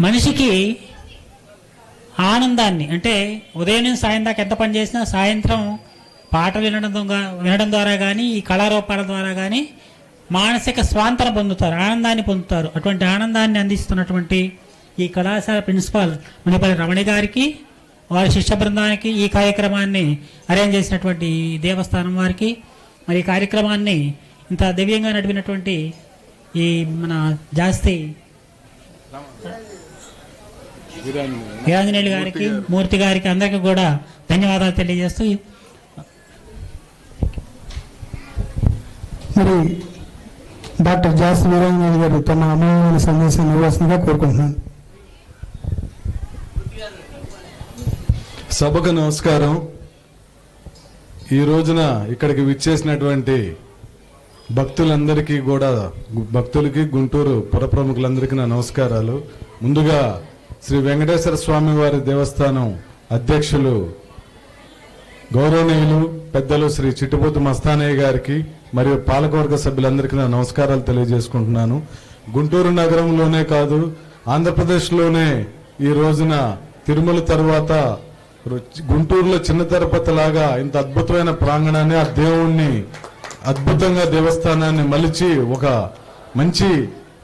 మనిషికి ఆనందాన్ని అంటే ఉదయం నుంచి సాయం దాకా ఎంత పని చేసినా సాయంత్రం పాటలు వినడం వినడం ద్వారా కానీ ఈ కళారూపాల ద్వారా కానీ మానసిక స్వాంతన పొందుతారు ఆనందాన్ని పొందుతారు. అటువంటి ఆనందాన్ని అందిస్తున్నటువంటి ఈ కళాశాల ప్రిన్సిపాల్ మునిపల్లి రమణి గారికి వారి శిష్య బృందానికి ఈ కార్యక్రమాన్ని అరేంజ్ చేసినటువంటి దేవస్థానం వారికి మరి ఈ కార్యక్రమాన్ని ఇంత దివ్యంగా నడిపినటువంటి ఈ మన జాస్తి వీరాంజనేయులు గారికి మూర్తి గారికి అందరికీ కూడా ధన్యవాదాలు తెలియజేస్తూ మరి డాక్టర్ జాస్ వీరాంజనేయులు గారు తమ అమూల్యమైన సందేశాన్ని ఇవ్వాల్సిందిగా కోరుకుంటున్నాను. సభకు నమస్కారం. ఈ రోజున ఇక్కడికి విచ్చేసినటువంటి భక్తులందరికీ కూడా భక్తులకి గుంటూరు పుర ప్రముఖులందరికీ నా నమస్కారాలు. ముందుగా శ్రీ వెంకటేశ్వర స్వామి వారి దేవస్థానం అధ్యక్షులు గౌరవనీయులు పెద్దలు శ్రీ చిట్టుపోతు మస్తానయ్య గారికి మరియు పాలకవర్గ సభ్యులందరికీ నా నమస్కారాలు తెలియజేసుకుంటున్నాను. గుంటూరు నగరంలోనే కాదు ఆంధ్రప్రదేశ్లోనే ఈ రోజున తిరుమల తర్వాత గుంటూరులో చిన్న తిరుపతి లాగా ఇంత అద్భుతమైన ప్రాంగణాన్ని ఆ దేవుణ్ణి అద్భుతంగా దేవస్థానాన్ని మలిచి ఒక మంచి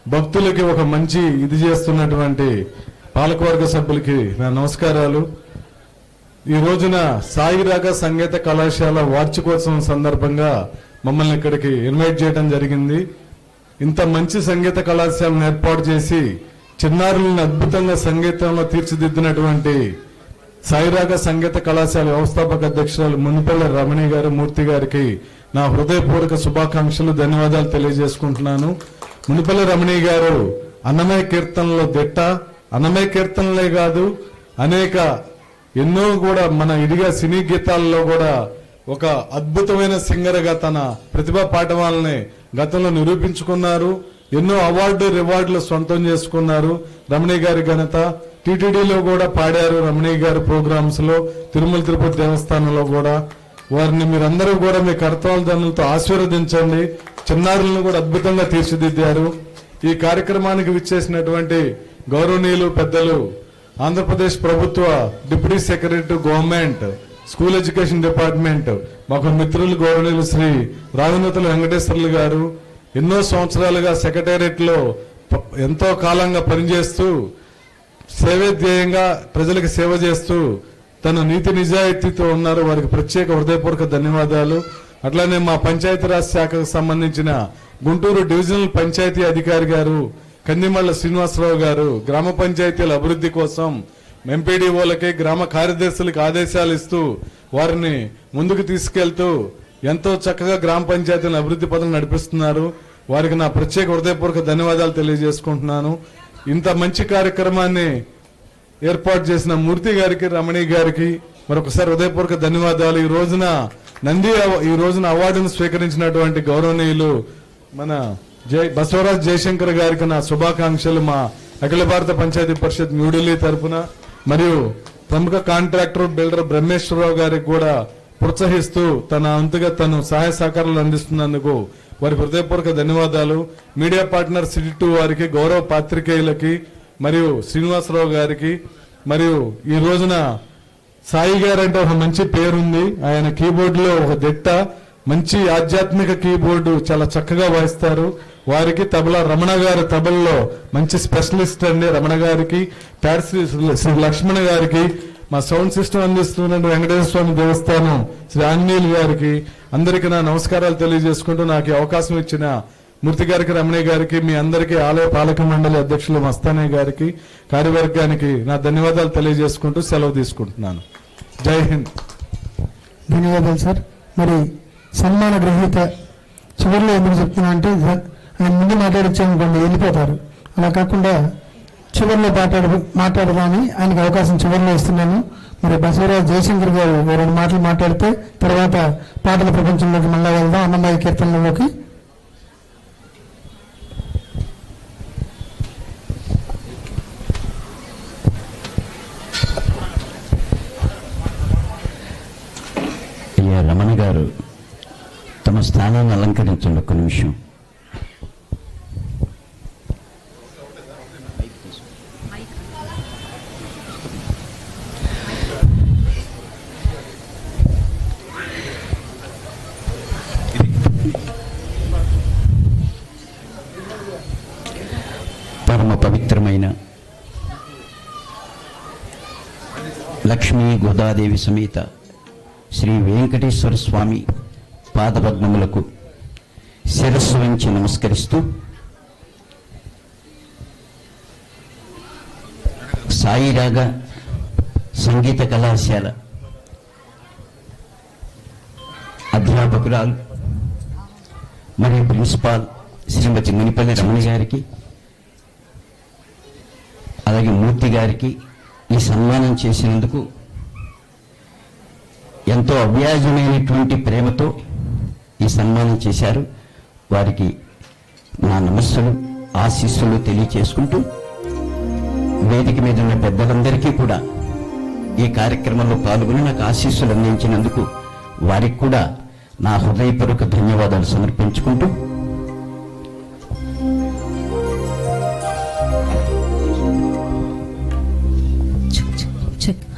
భక్తులకి ఒక మంచి ఇది చేస్తున్నటువంటి పాలకవర్గ సభ్యులకి నా నమస్కారాలు. ఈ రోజున సాయిరాగ సంగీత కళాశాల వార్షికోత్సవం సందర్భంగా మమ్మల్ని ఇక్కడికి ఇన్వైట్ చేయడం జరిగింది. ఇంత మంచి సంగీత కళాశాలను ఏర్పాటు చేసి చిన్నారులను అద్భుతంగా సంగీతంలో తీర్చిదిద్దినటువంటి సాయిరాగ సంగీత కళాశాల వ్యవస్థాపక అధ్యక్షురాలు మునిపల్లి రమణి గారు మూర్తి గారికి నా హృదయపూర్వక శుభాకాంక్షలు ధన్యవాదాలు తెలియజేసుకుంటున్నాను. మునిపల్లి రమణి గారు అన్నమయ కీర్తనలో దిట్ట అన్నమయ కీర్తనలే కాదు అనేక ఎన్నో కూడా మన ఇదిగా సినీ గీతాల్లో కూడా ఒక అద్భుతమైన సింగర్గా తన ప్రతిభా పాఠవాలని గతంలో నిరూపించుకున్నారు. ఎన్నో అవార్డు రివార్డులు సొంతం చేసుకున్నారు రమణి గారి ఘనత. టీటీడీలో కూడా పాడారు రమణి గారి ప్రోగ్రామ్స్లో తిరుమల తిరుపతి దేవస్థానంలో కూడా. వారిని మీరందరూ కూడా మీ కర్తవ్యాలతో ఆశీర్వదించండి. చిన్నారులను కూడా అద్భుతంగా తీర్చిదిద్దారు. ఈ కార్యక్రమానికి విచ్చేసినటువంటి గౌరవనీయులు పెద్దలు ఆంధ్రప్రదేశ్ ప్రభుత్వ deputy secretary government school education department మాకు మిత్రులు గౌరవనీయులు శ్రీ రాఘనతుల వెంకటేశ్వర్లు గారు ఎన్నో సంవత్సరాలుగా సెక్రటేరియట్లో ఎంతో కాలంగా పనిచేస్తూ సేవే ధ్యేయంగా ప్రజలకు సేవ చేస్తూ తన నీతి నిజాయితీతో ఉన్నారు. వారికి ప్రత్యేక హృదయపూర్వక ధన్యవాదాలు. అట్లానే మా పంచాయతీరాజ్ శాఖకు సంబంధించిన గుంటూరు డివిజనల్ పంచాయతీ అధికారి గారు కందిమల్ల శ్రీనివాసరావు గారు గ్రామ పంచాయతీల అభివృద్ధి కోసం ఎంపీడీఓలకి గ్రామ కార్యదర్శులకు ఆదేశాలు ఇస్తూ వారిని ముందుకు తీసుకెళ్తూ ఎంతో చక్కగా గ్రామ పంచాయతీలను అభివృద్ధి పథకం నడిపిస్తున్నారు. వారికి నా ప్రత్యేక హృదయపూర్వక ధన్యవాదాలు తెలియజేసుకుంటున్నాను. ఇంత మంచి కార్యక్రమాన్ని ఏర్పాటు చేసిన మూర్తి గారికి రమణి గారికి మరొకసారి హృదయపూర్వక ధన్యవాదాలు. ఈ రోజున నంది అవ- ఈ రోజున అవార్డును స్వీకరించినటువంటి గౌరవనీయులు మన జై బసవరాజ్ జయశంకర్ గారికి నా శుభాకాంక్షలు మా అఖిల భారత పంచాయతీ పరిషత్ న్యూఢిల్లీ తరపున. మరియు ప్రముఖ కాంట్రాక్టర్ బిల్డర్ బ్రహ్మేశ్వరరావు గారికి కూడా ప్రోత్సహిస్తూ తన అంతగా తను సహాయ సహకారాలు అందిస్తున్నందుకు వారి హృదయపూర్వక ధన్యవాదాలు. మీడియా పార్ట్నర్ సిటీ టూ వారికి గౌరవ పాత్రికేయులకి మరియు శ్రీనివాసరావు గారికి మరియు ఈ రోజున సాయి గారు అంటే ఒక మంచి పేరుంది. ఆయన కీబోర్డులో ఒక దిట్ట. మంచి ఆధ్యాత్మిక కీబోర్డు చాలా చక్కగా వాయిస్తారు. వారికి తబలా రమణ గారి తబల్లో మంచి స్పెషలిస్ట్ అండి రమణ గారికి ప్యాడ్ శ్రీ శ్రీ లక్ష్మణ గారికి మా సౌండ్ సిస్టమ్ అందిస్తున్న వెంకటేశ్వర స్వామి దేవస్థానం శ్రీ ఆంజనేయులు గారికి అందరికీ నా నమస్కారాలు తెలియజేసుకుంటూ నాకు అవకాశం ఇచ్చిన మూర్తి గారికి రమణయ్య గారికి మీ అందరికీ ఆలయ పాలక మండలి అధ్యక్షులు మస్తానయ్య గారికి కార్యవర్గానికి నా ధన్యవాదాలు తెలియజేసుకుంటూ సెలవు తీసుకుంటున్నాను. జై హింద్. ధన్యవాదాలు సార్. మరి సన్మాన గ్రహీత చివరిలో ఎందుకు చెప్తున్నా అంటే నేను ముందు మాట్లాడొచ్చామనుకోండి వెళ్ళిపోతారు. అలా కాకుండా చివరిలో మాట్లాడ మాట్లాడదామని ఆయనకు అవకాశం చివరిలో ఇస్తున్నాను. మరి బసవరాజు జయశంకర్ గారు రెండు మాటలు మాట్లాడితే తర్వాత పాటల ప్రపంచంలోకి మళ్ళా వెళ్దాం. అన్నమయ్య కీర్తనలోకి. రమణ గారు తమ స్థానాన్ని అలంకరించండి ఒక్క నిమిషం. లక్ష్మీ గోదాదేవి సమేత శ్రీ వెంకటేశ్వర స్వామి పాదపద్మములకు శిరస్సు వంచి నమస్కరిస్తూ సాయిరాగ సంగీత కళాశాల అధ్యాపకురాలు మరియు ప్రిన్సిపాల్ శ్రీమతి మునిపల్లి రమణ గారికి అలాగే మూర్తి గారికి ఈ సన్మానం చేసినందుకు ఎంతో అవ్యాజమైనటువంటి ప్రేమతో ఈ సన్మానం చేశారు. వారికి నా నమస్సులు ఆశీస్సులు తెలియచేసుకుంటూ వేదిక మీద ఉన్న పెద్దలందరికీ కూడా ఈ కార్యక్రమంలో పాల్గొని నాకు ఆశీస్సులు అందించినందుకు వారికి కూడా నా హృదయపూర్వక ధన్యవాదాలు సమర్పించుకుంటూ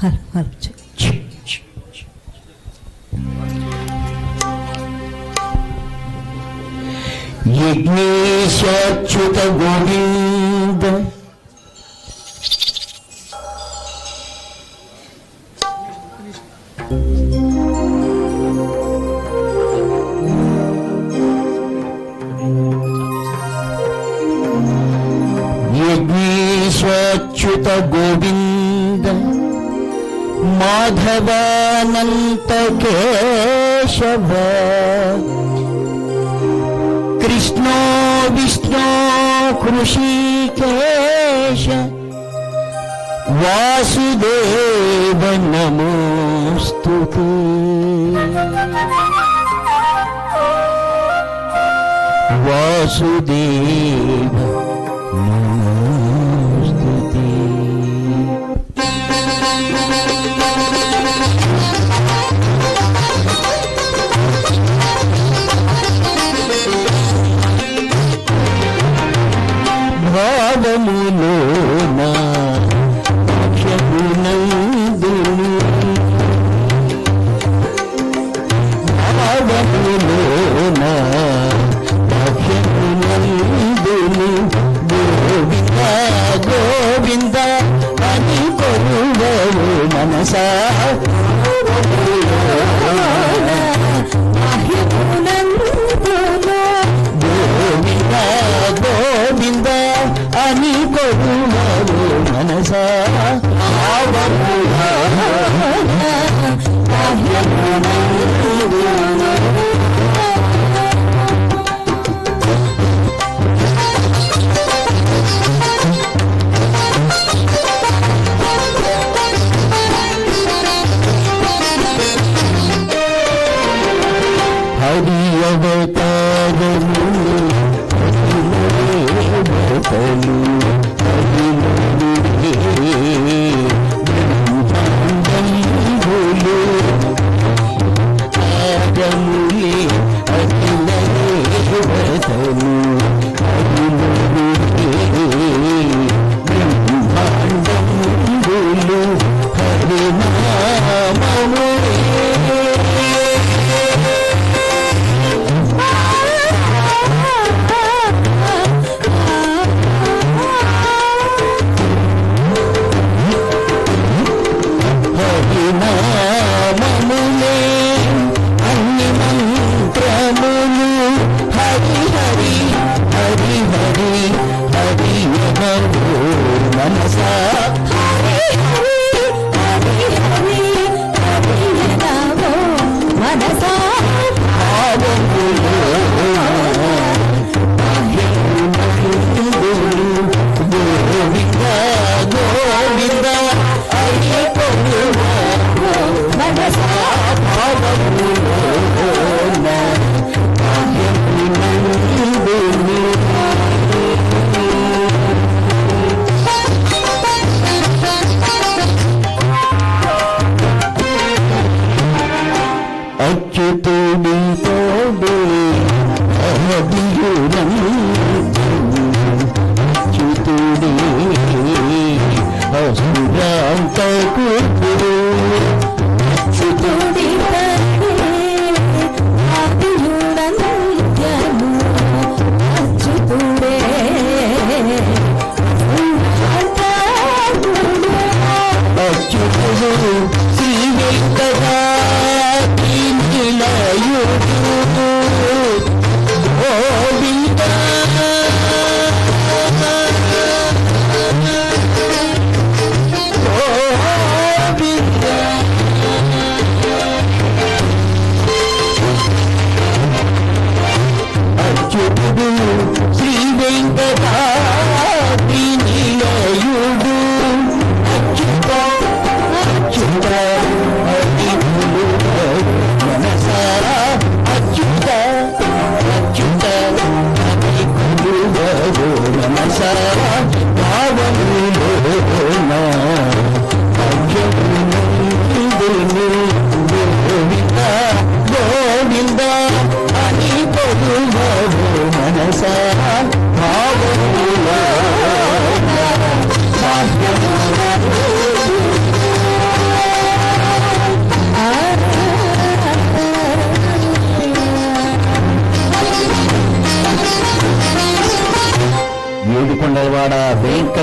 చెక్ హలో హలో చెక్ మాధవానంత కేశవ కృష్ణో విష్ణో కృషికేశ. వాసుదేవ నమోస్తు వాసుదేవ గోవింద గోవింద అని కొరువవు మనసా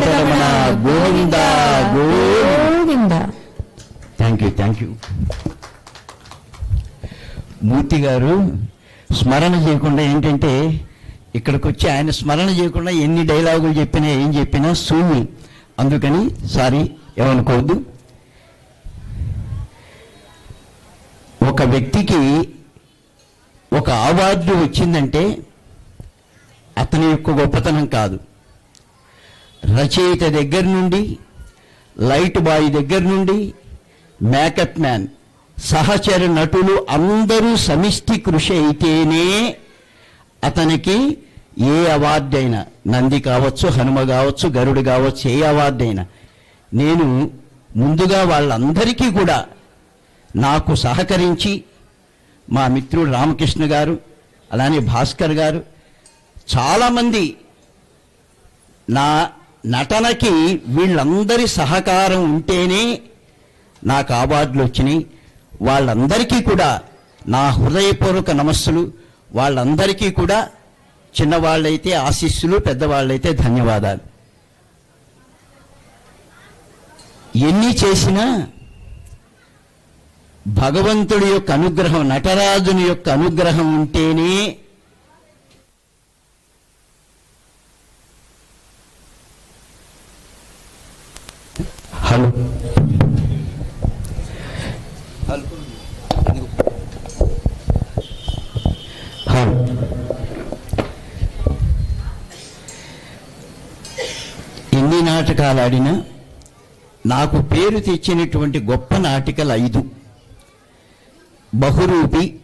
Ramana Govinda Govinda Govinda. Thank you thank you Murthy garu స్మరణ చేయకుండా ఏంటంటే ఇక్కడికి వచ్చి ఆయన స్మరణ చేయకుండా ఎన్ని డైలాగులు చెప్పినా ఏం చెప్పినా శూన్యం. అందుకని సారీ ఏమనుకోవద్దు. ఒక వ్యక్తికి ఒక అవార్డు వచ్చిందంటే అతని యొక్క గొప్పతనం కాదు. రచయిత దగ్గర నుండి లైట్ బాయ్ దగ్గర నుండి మేకప్ మ్యాన్ సహచర నటులు అందరూ సమిష్టి కృషి అయితేనే అతనికి ఏ అవార్డు అయినా నంది కావచ్చు హనుమ కావచ్చు గరుడు కావచ్చు ఏ అవార్డు అయినా. నేను ముందుగా వాళ్ళందరికీ కూడా నాకు సహకరించి మా మిత్రుడు రామకృష్ణ గారు అలానే భాస్కర్ గారు చాలామంది నా నటనకి వీళ్ళందరి సహకారం ఉంటేనే నాకు అవార్డులు వచ్చినాయి. వాళ్ళందరికీ కూడా నా హృదయపూర్వక నమస్సులు. వాళ్ళందరికీ కూడా చిన్నవాళ్ళైతే ఆశీస్సులు పెద్దవాళ్ళైతే ధన్యవాదాలు. ఎన్ని చేసినా భగవంతుడి యొక్క అనుగ్రహం నటరాజుని యొక్క అనుగ్రహం ఉంటేనే హలో. హలో నాటకాలు నాకు పేరు తెచ్చినటువంటి గొప్ప నాటికలు ఐదు. బహురూపి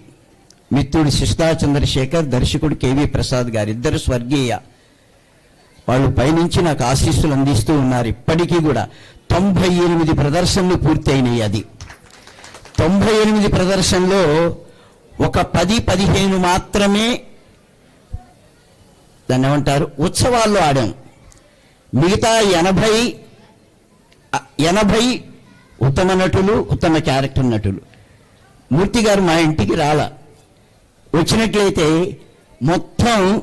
మిత్రుడు శిష్టా చంద్రశేఖర్ దర్శకుడు కేవి ప్రసాద్ గారు ఇద్దరు స్వర్గీయ. వాళ్ళు పైనుంచి నాకు ఆశీస్సులు అందిస్తూ ఉన్నారు. ఇప్పటికీ కూడా తొంభై ఎనిమిది ప్రదర్శనలు పూర్తయినాయి అది. తొంభై ఎనిమిది ప్రదర్శనలో ఒక పది పదిహేను మాత్రమే దాన్ని ఏమంటారు? ఉత్సవాల్లో ఆడాం. మిగతా ఎనభై ఎనభై ఉత్తమ నటులు ఉత్తమ క్యారెక్టర్ నటులు. మూర్తి గారు మా ఇంటికి రాల. వచ్చినట్లయితే మొత్తం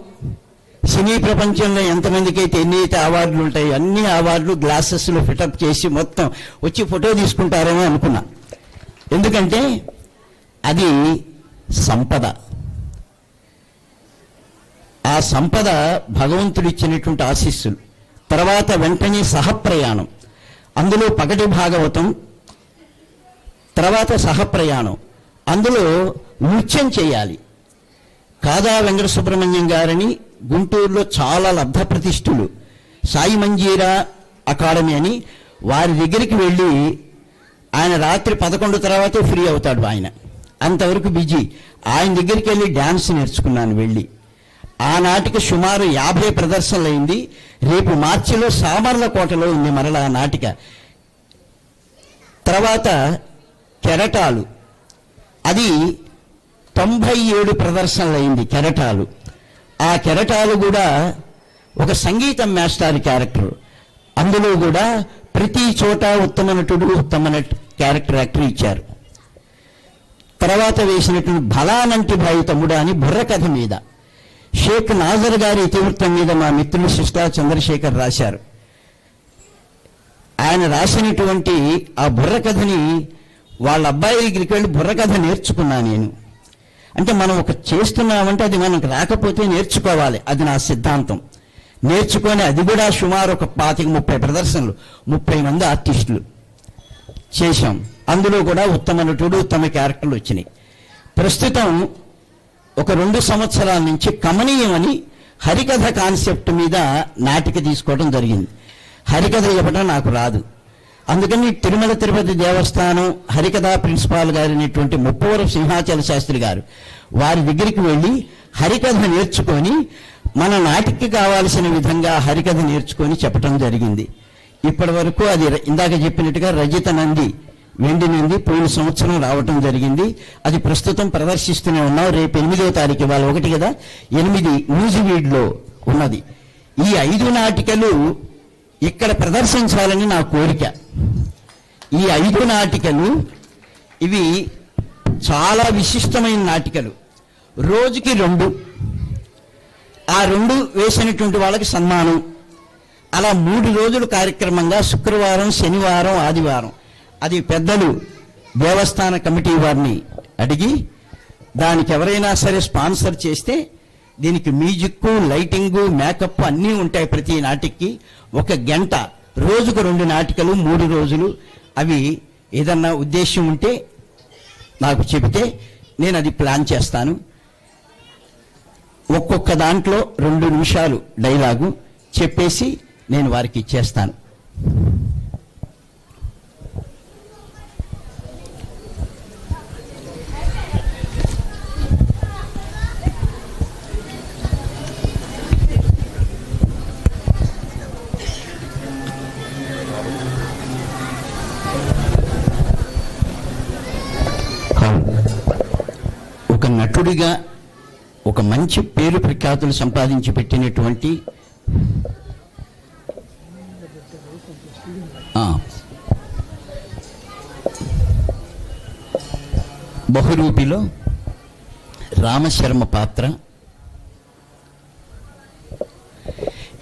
సినీ ప్రపంచంలో ఎంతమందికి అయితే ఎన్ని అయితే అవార్డులు ఉంటాయి అన్ని అవార్డులు గ్లాసెస్లో ఫిటప్ చేసి మొత్తం వచ్చి ఫోటో తీసుకుంటారేమో అనుకున్నా. ఎందుకంటే అది సంపద. ఆ సంపద భగవంతుడు ఇచ్చినటువంటి ఆశీస్సులు. తర్వాత వెంటనే సహప్రయాణం. అందులో పగటి భాగవతం తర్వాత సహప్రయాణం. అందులో నృత్యం చేయాలి. కాదా వెంకట సుబ్రహ్మణ్యం గారని గుంటూరులో చాలా లబ్ధ ప్రతిష్ఠులు. సాయి మంజీరా అకాడమీ అని వారి దగ్గరికి వెళ్ళి ఆయన రాత్రి పదకొండు తర్వాతే ఫ్రీ అవుతాడు ఆయన. అంతవరకు బిజీ. ఆయన దగ్గరికి వెళ్ళి డ్యాన్స్ నేర్చుకున్నాను వెళ్ళి. ఆనాటికి సుమారు యాభై ప్రదర్శనలు అయింది రేపు మార్చిలో సామర్ల కోటలో ఉంది మరలా ఆ నాటిక. తర్వాత కెరటాలు. అది తొంభై ఏడు ప్రదర్శనలు అయింది కెరటాలు. ఆ కెరటాలు కూడా ఒక సంగీతం మాస్టర్ క్యారెక్టర్. అందులో కూడా ప్రతి చోట ఉత్తమ నటుడు ఉత్తమ క్యారెక్టర్ యాక్టర్ ఇచ్చారు. తర్వాత వేసినటువంటి బలానంటి భాయి తమ్ముడా అని బుర్ర కథ మీద. షేక్ నాజర్ గారి ఇతివృత్తం మీద మా మిత్రులు శిష్ట చంద్రశేఖర్ రాశారు. ఆయన రాసినటువంటి ఆ బుర్రకథని వాళ్ళ అబ్బాయి దగ్గరికి వెళ్ళి బుర్రకథ నేర్చుకున్నా నేను. అంటే మనం ఒక చేస్తున్నామంటే అది మనకు రాకపోతే నేర్చుకోవాలి. అది నా సిద్ధాంతం. నేర్చుకొని అది కూడా సుమారు ఒక పాతిక ముప్పై ప్రదర్శనలు ముప్పై మంది ఆర్టిస్టులు చేశాం. అందులో కూడా ఉత్తమ నటుడు ఉత్తమ క్యారెక్టర్లు వచ్చినాయి. ప్రస్తుతం ఒక రెండు సంవత్సరాల నుంచి కమనీయమని హరికథ కాన్సెప్ట్ మీద నాటిక తీసుకోవడం జరిగింది. హరికథ చెప్పడం నాకు రాదు. అందుకని తిరుమల తిరుపతి దేవస్థానం హరికథ ప్రిన్సిపాల్ గారైనటువంటి ముప్పవరం సింహాచల శాస్త్రి గారు వారి దగ్గరికి వెళ్ళి హరికథ నేర్చుకొని మన నాటికి కావాల్సిన విధంగా హరికథ నేర్చుకొని చెప్పడం జరిగింది. ఇప్పటి వరకు అది ఇందాక చెప్పినట్టుగా రజిత నంది వెండి నంది పోయిన సంవత్సరం రావటం జరిగింది. అది ప్రస్తుతం ప్రదర్శిస్తూనే ఉన్నాం. రేపు ఎనిమిదో తారీఖు ఇవాళ ఒకటి కదా? ఎనిమిది న్యూజివీడ్లో ఉన్నది. ఈ ఐదు నాటికలు ఇక్కడ ప్రదర్శించాలని నా కోరిక. ఈ ఐదు నాటికలు ఇవి చాలా విశిష్టమైన నాటికలు. రోజుకి రెండు. ఆ రెండు వేసినటువంటి వాళ్ళకి సన్మానం. అలా మూడు రోజులు కార్యక్రమంగా శుక్రవారం శనివారం ఆదివారం. అది పెద్దలు దేవస్థాన కమిటీ వారిని అడిగి దానికి ఎవరైనా సరే స్పాన్సర్ చేస్తే దీనికి మ్యూజిక్ లైటింగు మేకప్ అన్నీ ఉంటాయి ప్రతి నాటికి. ఒక గంట రోజుకు రెండు నాటికలు మూడు రోజులు. అవి ఏదన్నా ఉద్దేశం ఉంటే నాకు చెబితే నేను అది ప్లాన్ చేస్తాను. ఒక్కొక్క దాంట్లో రెండు నిమిషాలు డైలాగు చెప్పేసి నేను వారికి ఇచ్చేస్తాను. మంచి పేరు ప్రఖ్యాతులు సంపాదించి పెట్టినటువంటి బహురూపిలో రామశర్మ పాత్ర.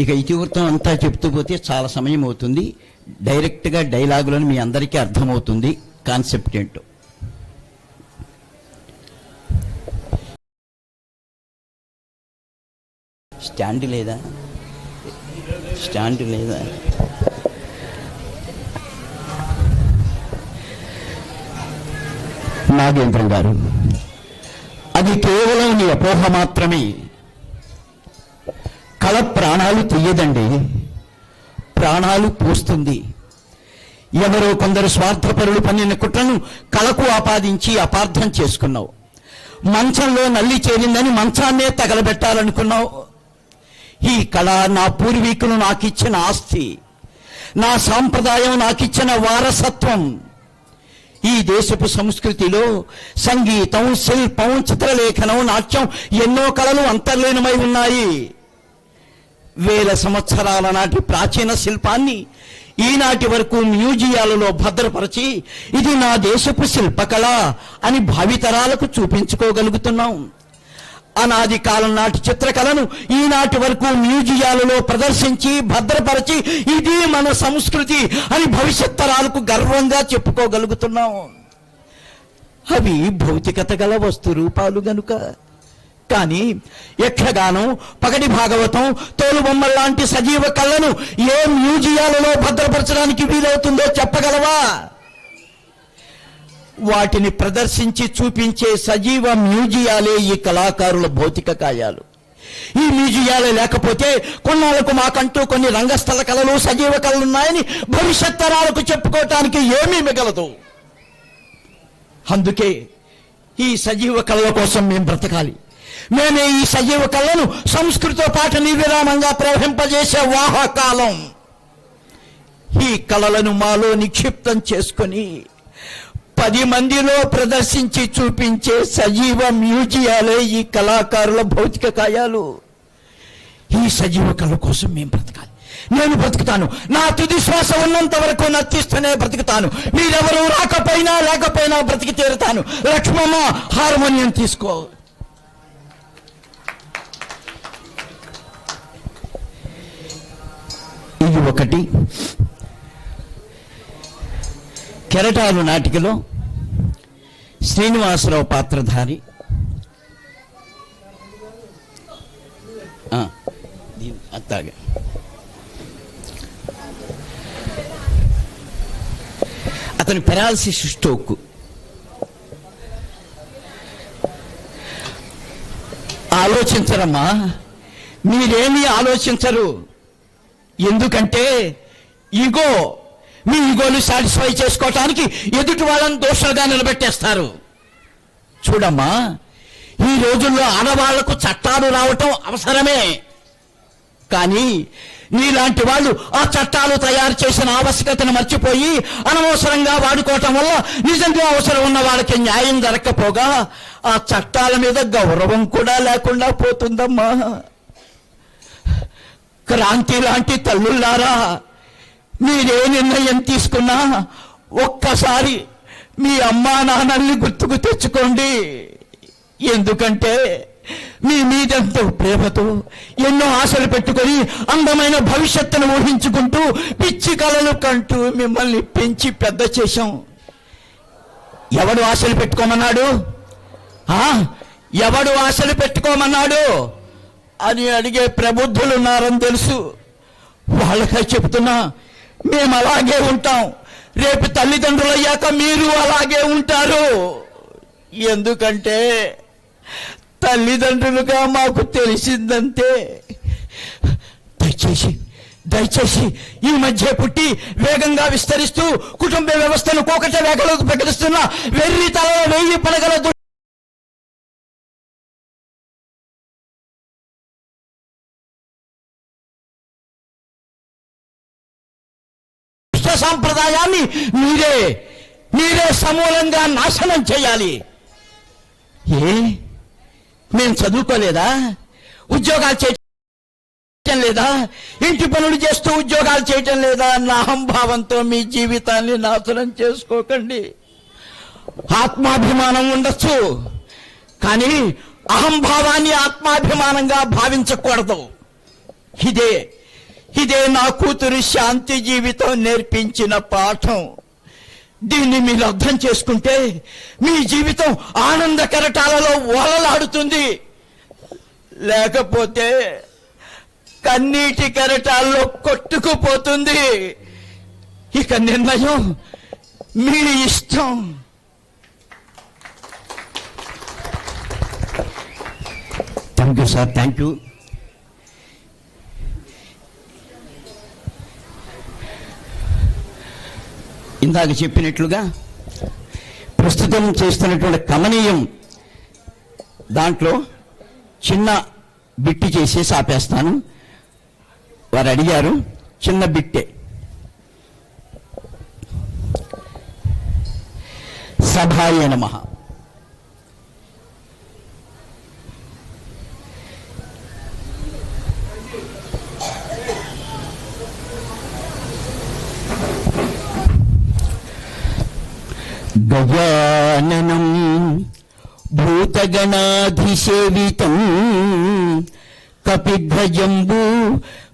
ఇక ఇతివృత్తం అంతా చెప్తూ పోతే చాలా సమయం అవుతుంది. డైరెక్ట్గా డైలాగులను మీ అందరికీ అర్థమవుతుంది కాన్సెప్ట్ ఏంటో. స్టాండ్ లేదా? స్టాండ్ లేదా? నాగేంద్రం గారు అది కేవలం నీ అపోహ మాత్రమే. కళ ప్రాణాలు తీయదండి. ప్రాణాలు పోస్తుంది. ఎవరో కొందరు స్వార్థపరులు పన్నిన కుట్రను కళకు ఆపాదించి అపార్థం చేసుకున్నావు. మంచంలో నల్లి చేరిందని మంచాన్నే తగలబెట్టాలనుకున్నావు. ఈ కళ నా పూర్వీకులు నాకిచ్చిన ఆస్తి నా సాంప్రదాయం నాకిచ్చిన వారసత్వం. ఈ దేశపు సంస్కృతిలో సంగీతం శిల్పం చిత్రలేఖనం నాట్యం ఎన్నో కళలు అంతర్లీనమై ఉన్నాయి. వేల సంవత్సరాల నాటి ప్రాచీన శిల్పాన్ని ఈనాటి వరకు మ్యూజియాలలో భద్రపరిచి ఇది నా దేశపు శిల్పకళ అని భావితరాలకు చూపించుకోగలుగుతున్నాం. అనాది కాలం నాటి చిత్రకళను ఈనాటి వరకు మ్యూజియాలలో ప్రదర్శించి భద్రపరిచి ఇది మన సంస్కృతి అని భవిష్యత్ తరాలకు గర్వంగా చెప్పుకోగలుగుతున్నాం. అవి భౌతికత గల వస్తు రూపాలు గనుక. కానీ యక్షగానం పగటి భాగవతం తోలుబొమ్మల్లాంటి సజీవ కళ్ళను ఏ మ్యూజియాలలో భద్రపరచడానికి వీలవుతుందో చెప్పగలవా? వాటిని ప్రదర్శించి చూపించే సజీవ మ్యూజియాలే ఈ కళాకారుల భౌతిక కాయాలు. ఈ మ్యూజియాలే లేకపోతే కొన్నాళ్ళకు మాకంటూ కొన్ని రంగస్థల కళలు సజీవ కళలు ఉన్నాయని భవిష్యత్ తరాలకు చెప్పుకోవటానికి ఏమీ మిగలదు. అందుకే ఈ సజీవ కళల కోసం మేము బ్రతకాలి. మేమే ఈ సజీవ కళలను సంస్కృతితో పాటు నిర్విరామంగా ప్రవహింపజేసే వాహకాలం. ఈ కళలను మాలో నిక్షిప్తం చేసుకొని పది మందిలో ప్రదర్శించి చూపించే సజీవ మ్యూజియాలే ఈ కళాకారుల భౌతిక కాయాలు ఈ సజీవ కళ కోసం మేము బ్రతకాలి. నేను బ్రతుకుతాను. నా తుది శ్వాస ఉన్నంత వరకు నర్తిస్తూనే బ్రతుకుతాను. మీరెవరు రాకపోయినా లేకపోయినా బ్రతికి తీరుతాను. లక్ష్మమ్మ హార్మోనియం తీసుకో. ఇది ఒకటి. కెరటాలు నాటికలో శ్రీనివాసరావు పాత్రధారి. అత్తాగా అతని పెరాలసిస్ స్ట్రోక్. ఆలోచించరమ్మా. మీరేమీ ఆలోచించరు. ఎందుకంటే ఇగో మీ ఈగోలు సాటిస్ఫై చేసుకోవటానికి ఎదుటి వాళ్ళని దోషంగా నిలబెట్టేస్తారు. చూడమ్మా ఈ రోజుల్లో ఆడవాళ్ళకు చట్టాలు రావటం అవసరమే. కానీ నీలాంటి వాళ్ళు ఆ చట్టాలు తయారు చేసిన ఆవశ్యకతను మర్చిపోయి అనవసరంగా వాడుకోవటం వల్ల నిజంగా అవసరం ఉన్న వాళ్ళకి న్యాయం జరగకపోగా ఆ చట్టాల మీద గౌరవం కూడా లేకుండా పోతుందమ్మా. క్రాంతి లాంటి తల్లుల్లారా మీరే నిర్ణయం తీసుకున్నా ఒక్కసారి మీ అమ్మా నాన్నల్ని గుర్తుకు తెచ్చుకోండి. ఎందుకంటే మీ మీదెంతో ప్రేమతో ఎన్నో ఆశలు పెట్టుకొని అందమైన భవిష్యత్తును ఊహించుకుంటూ పిచ్చి కలలు కంటూ మిమ్మల్ని పెంచి పెద్ద చేశాం. ఎవడు ఆశలు పెట్టుకోమన్నాడు? ఆ? ఎవడు ఆశలు పెట్టుకోమన్నాడు? అని అడిగే ప్రబుద్ధులు ఉన్నారని తెలుసు. వాళ్ళకై చెప్తున్నా మేము అలాగే ఉంటాం. రేపు తల్లిదండ్రులు అయ్యాక మీరు అలాగే ఉంటారు. ఎందుకంటే తల్లిదండ్రులుగా మాకు తెలిసిందంతే. దయచేసి దయచేసి ఈ మధ్య పుట్టి వేగంగా విస్తరిస్తూ కుటుంబ వ్యవస్థను కోకట వేగలోకి ప్రకటిస్తున్న వెర్రి తల వెయ్యి పడగల దు- సాంప్రదాయాన్ని మీరే మీరే సమూలంగా నాశనం చేయాలి. ఏ? మేము చదువుకోలేదా? ఉద్యోగాలు చేయటం లేదా? ఇంటి పనులు చేస్తూ ఉద్యోగాలు చేయటం లేదా? అన్న అహంభావంతో మీ జీవితాన్ని నాశనం చేసుకోకండి. ఆత్మాభిమానం ఉండొచ్చు కానీ అహంభావాన్ని ఆత్మాభిమానంగా భావించకూడదు. ఇదే ఇదే నా కూతురు శాంతి జీవితం నేర్పించిన పాఠం. దీన్ని మీరు అర్థం చేసుకుంటే మీ జీవితం ఆనంద కెరటాలలో ఓలలాడుతుంది లేకపోతే కన్నీటి కెరటాల్లో కొట్టుకుపోతుంది. ఇక నిర్ణయం మీ ఇష్టం. Thank you sir thank you ఇందాక చెప్పినట్లుగా ప్రస్తుతం చేస్తున్నటువంటి కమనీయం దాంట్లో చిన్న బిట్టి చేసేసి ఆపేస్తాను వారు అడిగారు చిన్న బిట్టే. సభాయ నమ. గజాననం భూతగణాధిసేవితం కపిధ్వజంబు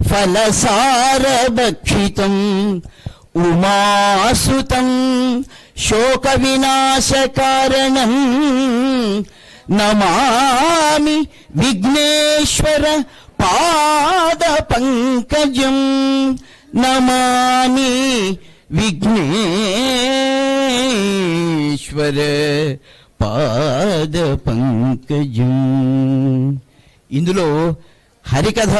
ఫలసారభక్షితం ఉమాసుతం శోక వినాశకారణం నమామి విఘ్నేశ్వర పాద పంకజం నమామి విఘ్నేశ్వర పాద పంకజం. ఇందులో హరికథ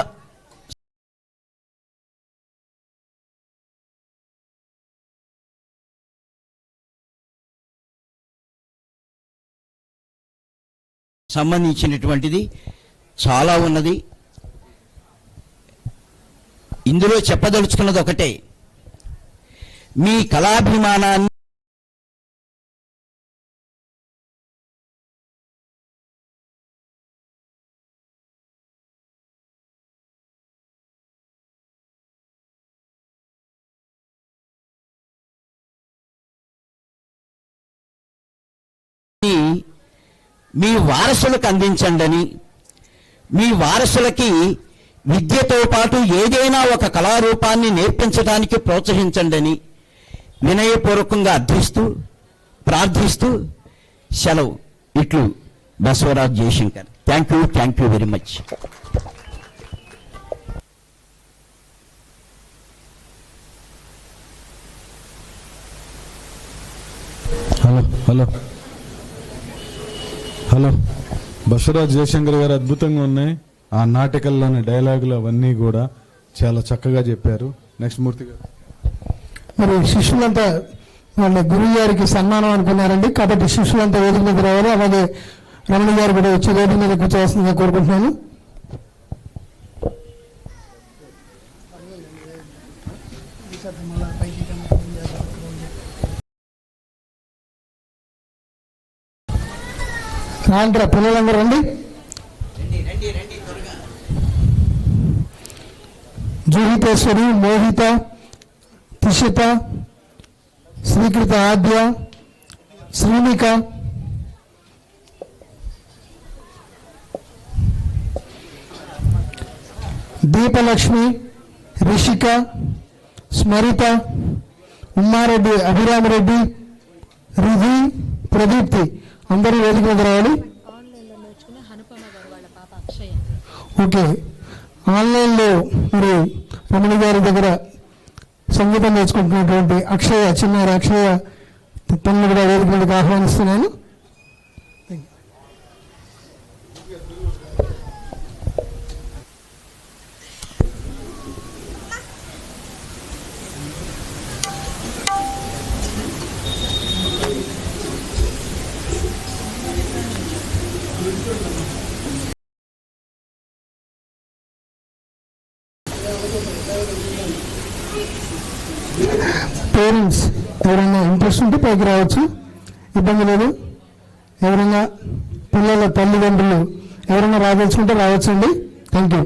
సంబంధించినటువంటిది చాలా ఉన్నది. ఇందులో చెప్పదలుచుకున్నది ఒకటే. మీ కళాభిమానాన్ని మీ వారసులకు అందించండి అని మీ వారసులకి విద్యతో పాటు ఏదైనా ఒక కళారూపాన్ని నేర్పించడానికి ప్రోత్సహించండి అని వినయపూర్వకంగా అర్థిస్తూ ప్రార్థిస్తూ సెలవు. ఇట్లు Basavaraj Jayashankar. Thank you thank you very much hello hello hello Basavaraj Jayashankar garu అద్భుతంగా ఉన్నాయి. ఆ నాటికల్లోని డైలాగులు అవన్నీ కూడా చాలా చక్కగా చెప్పారు. నెక్స్ట్ మూర్తి గారు. మరి శిష్యులంతా వాళ్ళ గురువు గారికి సన్మానం అనుకున్నారండి. కాబట్టి శిష్యులంతా వేదిక మీద రావాలి. అలాగే రమణ గారు కూడా వచ్చి వేదిక మీద కూర్చోవాల్సిందిగా కోరుకుంటున్నాను. రాంట్రా పిల్లలందరూ రండి. జూహితేశ్వరి మోహిత తిషిత శ్రీకృత ఆద్య శ్రీనిక. దీపలక్ష్మి రిషిక స్మరిత ఉమ్మారెడ్డి అభిరామరెడ్డి రిధి ప్రదీప్తి. అందరూ వేదిక మీద రావాలి. ఆన్లైన్లో పాప ఓకే. ఆన్లైన్లో మరి రమణి గారి దగ్గర సంగీతం నేర్చుకుంటున్నటువంటి అక్షయ చిన్నారి అక్షయ తనను కూడా వేదిక మీదకి ఆహ్వానిస్తున్నాను పేరెంట్స్ ఎవరైనా ఇంట్రెస్ట్ ఉంటే పైకి రావచ్చు. ఇబ్బంది లేదు. ఎవరైనా పిల్లల తల్లిదండ్రులు ఎవరైనా రాదలుచుకుంటే రావచ్చండి. Thank you